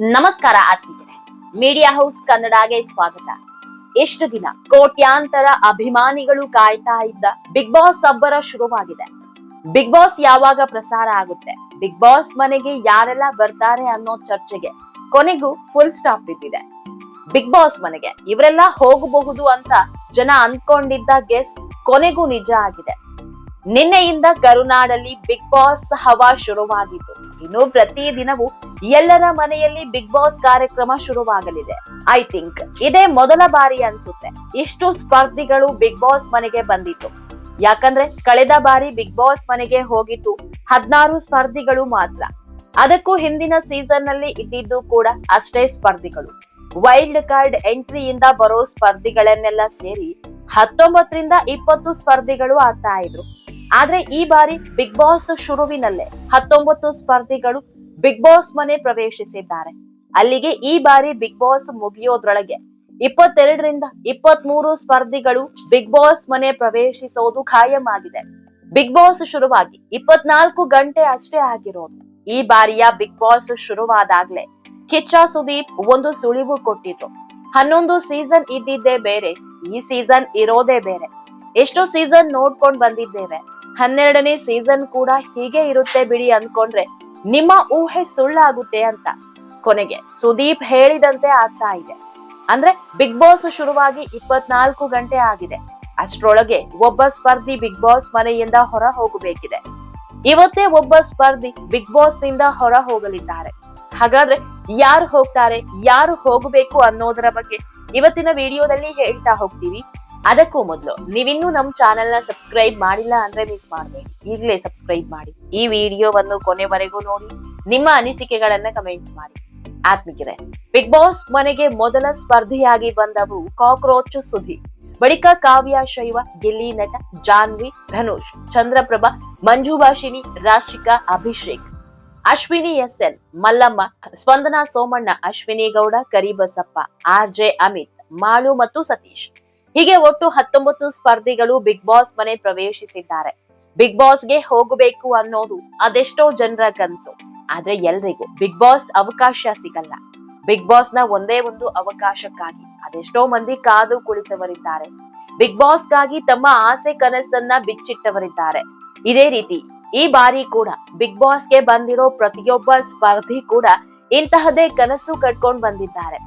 ನಮಸ್ಕಾರ ಆತ್ಮೀಯರೇ. Media house ಕನ್ನಡಗೆ ಸ್ವಾಗತ. ಎಷ್ಟು ದಿನ ಕೋಟ್ಯಾಂತರ ಅಭಿಮಾನಿಗಳು ಕಾಯ್ತಾ ಇದ್ದ ಬಿಗ್ ಬಾಸ್ ಅಬ್ಬರ ಶುರುವಾಗಿದೆ. ಬಿಗ್ ಬಾಸ್ ಯಾವಾಗ ಪ್ರಸಾರ ಆಗುತ್ತೆ? ಬಿಗ್ ಬಾಸ್ ಮನೆಗೆ ಯಾರೆಲ್ಲ ಬರ್ತಾರೆ ಅನ್ನೋ ಚರ್ಚೆಗೆ ಕೊನೆಗೂ ಫುಲ್ ಸ್ಟಾಪ್ ಬಿದ್ದಿದೆ. ಬಿಗ್ ಬಾಸ್ ಮನೆಗೆ ಇವರೆಲ್ಲ ಹೋಗಬಹುದು ಅಂತ ಜನ ಅನ್ಕೊಂಡಿದ್ದ ಗೆಸ್ ಕೊನೆಗೂ ನಿಜ ಆಗಿದೆ. ನಿನ್ನೆಯಿಂದ ಕರುನಾಡಲ್ಲಿ ಬಿಗ್ ಬಾಸ್ ಹವಾ ಶುರುವಾಗಿತ್ತು. ಇನ್ನು ಪ್ರತಿ ದಿನವೂ ಎಲ್ಲರ ಮನೆಯಲ್ಲಿ ಬಿಗ್ ಬಾಸ್ ಕಾರ್ಯಕ್ರಮ ಶುರುವಾಗಲಿದೆ. ಐ ಥಿಂಕ್ ಇದೇ ಮೊದಲ ಬಾರಿ ಅನ್ಸುತ್ತೆ. ಇಷ್ಟು ಸ್ಪರ್ಧಿಗಳು ಬಿಗ್ ಬಾಸ್ ಮನೆಗೆ ಬಂದಿತ್ತು. ಯಾಕಂದ್ರೆ ಕಳೆದ ಬಾರಿ ಬಿಗ್ ಬಾಸ್ ಮನೆಗೆ ಹೋಗಿದ್ದು ಹದ್ನಾರು ಸ್ಪರ್ಧಿಗಳು ಮಾತ್ರ. ಅದಕ್ಕೂ ಹಿಂದಿನ ಸೀಸನ್ನಲ್ಲಿ ಇದ್ದಿದ್ದು ಕೂಡ ಅಷ್ಟೇ ಸ್ಪರ್ಧಿಗಳು. ವೈಲ್ಡ್ ಕಾರ್ಡ್ ಎಂಟ್ರಿಯಿಂದ ಬರೋ ಸ್ಪರ್ಧಿಗಳನ್ನೆಲ್ಲ ಸೇರಿ ಹತ್ತೊಂಬತ್ತರಿಂದ ಇಪ್ಪತ್ತು ಸ್ಪರ್ಧಿಗಳು ಆಗ್ತಾ ಇದ್ರು. ಆದ್ರೆ ಈ ಬಾರಿ ಬಿಗ್ ಬಾಸ್ ಶುರುವಿನಲ್ಲೇ ಹತ್ತೊಂಬತ್ತು ಸ್ಪರ್ಧಿಗಳು ಬಿಗ್ ಬಾಸ್ ಮನೆ ಪ್ರವೇಶಿಸಿದ್ದಾರೆ. ಅಲ್ಲಿಗೆ ಈ ಬಾರಿ ಬಿಗ್ ಬಾಸ್ ಮುಗಿಯೋದ್ರೊಳಗೆ ಇಪ್ಪತ್ತೆರಡರಿಂದ ಇಪ್ಪತ್ತ್ ಮೂರು ಸ್ಪರ್ಧಿಗಳು ಬಿಗ್ ಬಾಸ್ ಮನೆ ಪ್ರವೇಶಿಸೋದು ಖಾಯಮಾಗಿದೆ ಬಿಗ್ ಬಾಸ್ ಶುರುವಾಗಿ ಇಪ್ಪತ್ನಾಲ್ಕು ಗಂಟೆ ಅಷ್ಟೇ ಆಗಿರೋದು. ಈ ಬಾರಿಯ ಬಿಗ್ ಬಾಸ್ ಶುರುವಾದಾಗ್ಲೇ ಕಿಚ್ಚ ಸುದೀಪ್ ಒಂದು ಸುಳಿವು ಕೊಟ್ಟಿತು. ಹನ್ನೊಂದು ಸೀಸನ್ ಇದ್ದಿದ್ದೇ ಬೇರೆ, ಈ ಸೀಸನ್ ಇರೋದೇ ಬೇರೆ. ಎಷ್ಟೋ ಸೀಸನ್ ನೋಡ್ಕೊಂಡ್ ಬಂದಿದ್ದೇವೆ. ಹನ್ನೆರಡನೇ ಸೀಸನ್ ಕೂಡ ಹೀಗೆ ಇರುತ್ತೆ ಬಿಡಿ ಅನ್ಕೊಂಡ್ರೆ ನಿಮ್ಮ ಊಹೆ ಸುಳ್ಳಾಗುತ್ತೆ ಅಂತ ಕೊನೆಗೆ ಸುದೀಪ್ ಹೇಳಿದಂತೆ ಆಗ್ತಾ ಇದೆ. ಅಂದ್ರೆ ಬಿಗ್ ಬಾಸ್ ಶುರುವಾಗಿ ಇಪ್ಪತ್ನಾಲ್ಕು ಗಂಟೆ ಆಗಿದೆ. ಅಷ್ಟ್ರೊಳಗೆ ಒಬ್ಬ ಸ್ಪರ್ಧಿ ಬಿಗ್ ಬಾಸ್ ಮನೆಯಿಂದ ಹೊರ ಹೋಗಬೇಕಿದೆ. ಇವತ್ತೇ ಒಬ್ಬ ಸ್ಪರ್ಧಿ ಬಿಗ್ ಬಾಸ್ನಿಂದ ಹೊರ ಹೋಗಲಿದ್ದಾರೆ. ಹಾಗಾದ್ರೆ ಯಾರು ಹೋಗ್ತಾರೆ, ಯಾರು ಹೋಗಬೇಕು ಅನ್ನೋದರ ಬಗ್ಗೆ ಇವತ್ತಿನ ವಿಡಿಯೋದಲ್ಲಿ ಹೇಳ್ತಾ ಹೋಗ್ತೀವಿ. ಅದಕ್ಕೂ ಮೊದಲು, ನೀವಿನ್ನೂ ನಮ್ಮ ಚಾನೆಲ್ನ ಸಬ್ಸ್ಕ್ರೈಬ್ ಮಾಡಿಲ್ಲ ಅಂದ್ರೆ ಮಿಸ್ ಮಾಡಬೇಡಿ. ಈಗಲೇ ಸಬ್ಸ್ಕ್ರೈಬ್ ಮಾಡಿ. ಈ ವಿಡಿಯೋವನ್ನು ಕೊನೆವರೆಗೂ ನೋಡಿ, ನಿಮ್ಮ ಅನಿಸಿಕೆಗಳನ್ನ ಕಮೆಂಟ್ ಮಾಡಿ. ಆತ್ಮಿಕರೆ ಬಿಗ್ ಬಾಸ್ ಮನೆಗೆ ಮೊದಲ ಸ್ಪರ್ಧಿಯಾಗಿ ಬಂದವರು ಕಾಕ್ರೋಚ್ ಸುಧಿ ಬಳಿಕ Kavya, Shaiva, Gilli Nata Janhvi, Dhanush, Chandraprabha, Manju Bhashini, Rashika, Abhishek. Ashwini S N Mallamma, Spandana Somanna, Ashwini Gowda, Karibasappa, R J Amit, Malu ಮತ್ತು ಸತೀಶ್. ಹೀಗೆ ಒಟ್ಟು ಹತ್ತೊಂಬತ್ತು ಸ್ಪರ್ಧಿಗಳು ಬಿಗ್ ಬಾಸ್ ಮನೆ ಪ್ರವೇಶಿಸಿದ್ದಾರೆ. ಬಿಗ್ ಬಾಸ್ಗೆ ಹೋಗಬೇಕು ಅನ್ನೋದು ಅದೆಷ್ಟೋ ಜನರ ಕನಸು ಆದ್ರೆ ಎಲ್ರಿಗೂ ಬಿಗ್ ಬಾಸ್ ಅವಕಾಶ ಸಿಗಲ್ಲ. ಬಿಗ್ ಬಾಸ್ನ ಒಂದೇ ಒಂದು ಅವಕಾಶಕ್ಕಾಗಿ ಅದೆಷ್ಟೋ ಮಂದಿ ಕಾದು ಕುಳಿತವರಿದ್ದಾರೆ. ಬಿಗ್ ಬಾಸ್ಗಾಗಿ ತಮ್ಮ ಆಸೆ ಕನಸನ್ನ ಬಿಚ್ಚಿಟ್ಟವರಿದ್ದಾರೆ. ಇದೇ ರೀತಿ ಈ ಬಾರಿ ಕೂಡ ಬಿಗ್ ಬಾಸ್ಗೆ ಬಂದಿರೋ ಪ್ರತಿಯೊಬ್ಬ ಸ್ಪರ್ಧಿ ಕೂಡ ಇಂತಹದೇ ಕನಸು ಕಟ್ಕೊಂಡು ಬಂದಿದ್ದಾರೆ.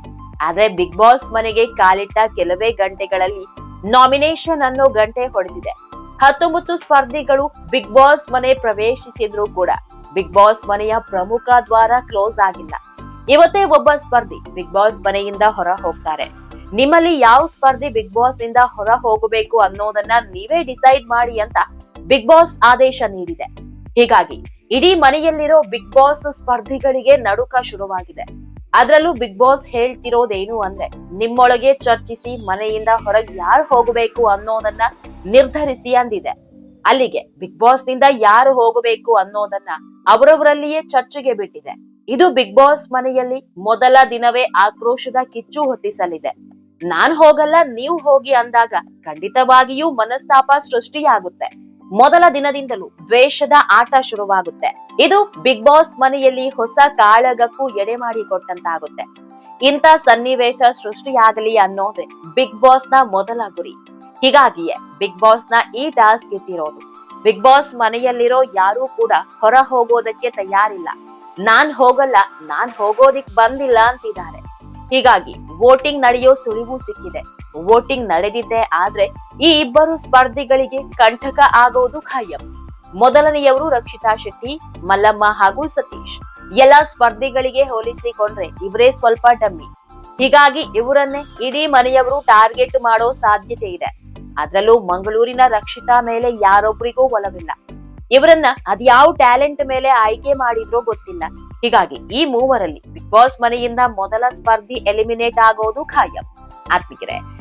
ಆದ್ರೆ ಬಿಗ್ ಬಾಸ್ ಮನೆಗೆ ಕಾಲಿಟ್ಟ ಕೆಲವೇ ಗಂಟೆಗಳಲ್ಲಿ ನಾಮಿನೇಷನ್ ಅನ್ನೋ ಗಂಟೆ ಹೊಡೆದಿದೆ. ಹತ್ತೊಂಬತ್ತು ಸ್ಪರ್ಧಿಗಳು ಬಿಗ್ ಬಾಸ್ ಮನೆ ಪ್ರವೇಶಿಸಿದ್ರು ಕೂಡ ಬಿಗ್ ಬಾಸ್ ಮನೆಯ ಪ್ರಮುಖ ದ್ವಾರ ಕ್ಲೋಸ್ ಆಗಿಲ್ಲ. ಇವತ್ತೇ ಒಬ್ಬ ಸ್ಪರ್ಧಿ ಬಿಗ್ ಬಾಸ್ ಮನೆಯಿಂದ ಹೊರ ಹೋಗ್ತಾರೆ. ನಿಮ್ಮಲ್ಲಿ ಯಾವ ಸ್ಪರ್ಧಿ ಬಿಗ್ ಬಾಸ್ನಿಂದ ಹೊರ ಹೋಗಬೇಕು ಅನ್ನೋದನ್ನ ನೀವೇ ಡಿಸೈಡ್ ಮಾಡಿ ಅಂತ ಬಿಗ್ ಬಾಸ್ ಆದೇಶ ನೀಡಿದೆ. ಹೀಗಾಗಿ ಇಡೀ ಮನೆಯಲ್ಲಿರೋ ಬಿಗ್ ಬಾಸ್ ಸ್ಪರ್ಧಿಗಳಿಗೆ ನಡುಕ ಶುರುವಾಗಿದೆ. ಅದ್ರಲ್ಲೂ ಬಿಗ್ ಬಾಸ್ ಹೇಳ್ತಿರೋದೇನು ಅಂದ್ರೆ, ನಿಮ್ಮೊಳಗೆ ಚರ್ಚಿಸಿ ಮನೆಯಿಂದ ಹೊರಗೆ ಯಾರು ಹೋಗಬೇಕು ಅನ್ನೋದನ್ನ ನಿರ್ಧರಿಸಿ ಅಂದಿದೆ. ಅಲ್ಲಿಗೆ ಬಿಗ್ ಬಾಸ್ನಿಂದ ಯಾರು ಹೋಗಬೇಕು ಅನ್ನೋದನ್ನ ಅವರವರಲ್ಲಿಯೇ ಚರ್ಚೆಗೆ ಬಿಟ್ಟಿದೆ. ಇದು ಬಿಗ್ ಬಾಸ್ ಮನೆಯಲ್ಲಿ ಮೊದಲ ದಿನವೇ ಆಕ್ರೋಶದ ಕಿಚ್ಚು ಹೊತ್ತಿಸಲಿದೆ. ನಾನ್ ಹೋಗಲ್ಲ, ನೀವು ಹೋಗಿ ಅಂದಾಗ ಖಂಡಿತವಾಗಿಯೂ ಮನಸ್ತಾಪ ಸೃಷ್ಟಿಯಾಗುತ್ತೆ. ಮೊದಲ ದಿನದಿಂದಲೂ ದ್ವೇಷದ ಆಟ ಶುರುವಾಗುತ್ತೆ. ಇದು ಬಿಗ್ ಬಾಸ್ ಮನೆಯಲ್ಲಿ ಹೊಸ ಕಾಳಗಕ್ಕೂ ಎಡೆ ಮಾಡಿ ಕೊಟ್ಟಂತಾಗುತ್ತೆ. ಇಂಥ ಸನ್ನಿವೇಶ ಸೃಷ್ಟಿಯಾಗಲಿ ಅನ್ನೋದೇ ಬಿಗ್ ಬಾಸ್ನ ಮೊದಲ ಗುರಿ. ಹೀಗಾಗಿಯೇ ಬಿಗ್ ಬಾಸ್ನ ಈ ಟಾಸ್ಕ್ ಇಟ್ಟಿರೋದು ಬಿಗ್ ಬಾಸ್ ಮನೆಯಲ್ಲಿರೋ ಯಾರೂ ಕೂಡ ಹೊರ ಹೋಗೋದಕ್ಕೆ ತಯಾರಿಲ್ಲ. ನಾನ್ ಹೋಗಲ್ಲ, ನಾನ್ ಹೋಗೋದಿಕ್ ಬಂದಿಲ್ಲ ಅಂತಿದ್ದಾರೆ. ಹೀಗಾಗಿ ವೋಟಿಂಗ್ ನಡೆಯೋ ಸುಳಿವು ಸಿಕ್ಕಿದೆ. ವೋಟಿಂಗ್ ನಡೆದಿದೆ ಆದ್ರೆ ಈ ಇಬ್ಬರು ಸ್ಪರ್ಧಿಗಳಿಗೆ ಕಂಠಕ ಆಗೋದು ಖಾಯಂ. ಮೊದಲನೆಯವರು ರಕ್ಷಿತಾ ಶೆಟ್ಟಿ, ಮಲ್ಲಮ್ಮ ಹಾಗೂ ಸತೀಶ್. ಎಲ್ಲಾ ಸ್ಪರ್ಧಿಗಳಿಗೆ ಹೋಲಿಸಿಕೊಂಡ್ರೆ ಇವರೇ ಸ್ವಲ್ಪ ಡಮ್ಮಿ. ಹೀಗಾಗಿ ಇವರನ್ನೇ ಇಡೀ ಮನೆಯವರು ಟಾರ್ಗೆಟ್ ಮಾಡೋ ಸಾಧ್ಯತೆ ಇದೆ. ಅದರಲ್ಲೂ ಮಂಗಳೂರಿನ ರಕ್ಷಿತಾ ಮೇಲೆ ಯಾರೊಬ್ಬರಿಗೂ ಒಲವಿಲ್ಲ. ಇವರನ್ನ ಅದ್ಯಾವ ಟ್ಯಾಲೆಂಟ್ ಮೇಲೆ ಆಯ್ಕೆ ಮಾಡಿದ್ರೋ ಗೊತ್ತಿಲ್ಲ. ಹೀಗಾಗಿ ಈ ಮೂವರಲ್ಲಿ ಬಿಗ್ ಬಾಸ್ ಮನೆಯಿಂದ ಮೊದಲ ಸ್ಪರ್ಧಿ ಎಲಿಮಿನೇಟ್ ಆಗೋದು ಖಾಯಂ. ಆತ್ಮಿಕರೆ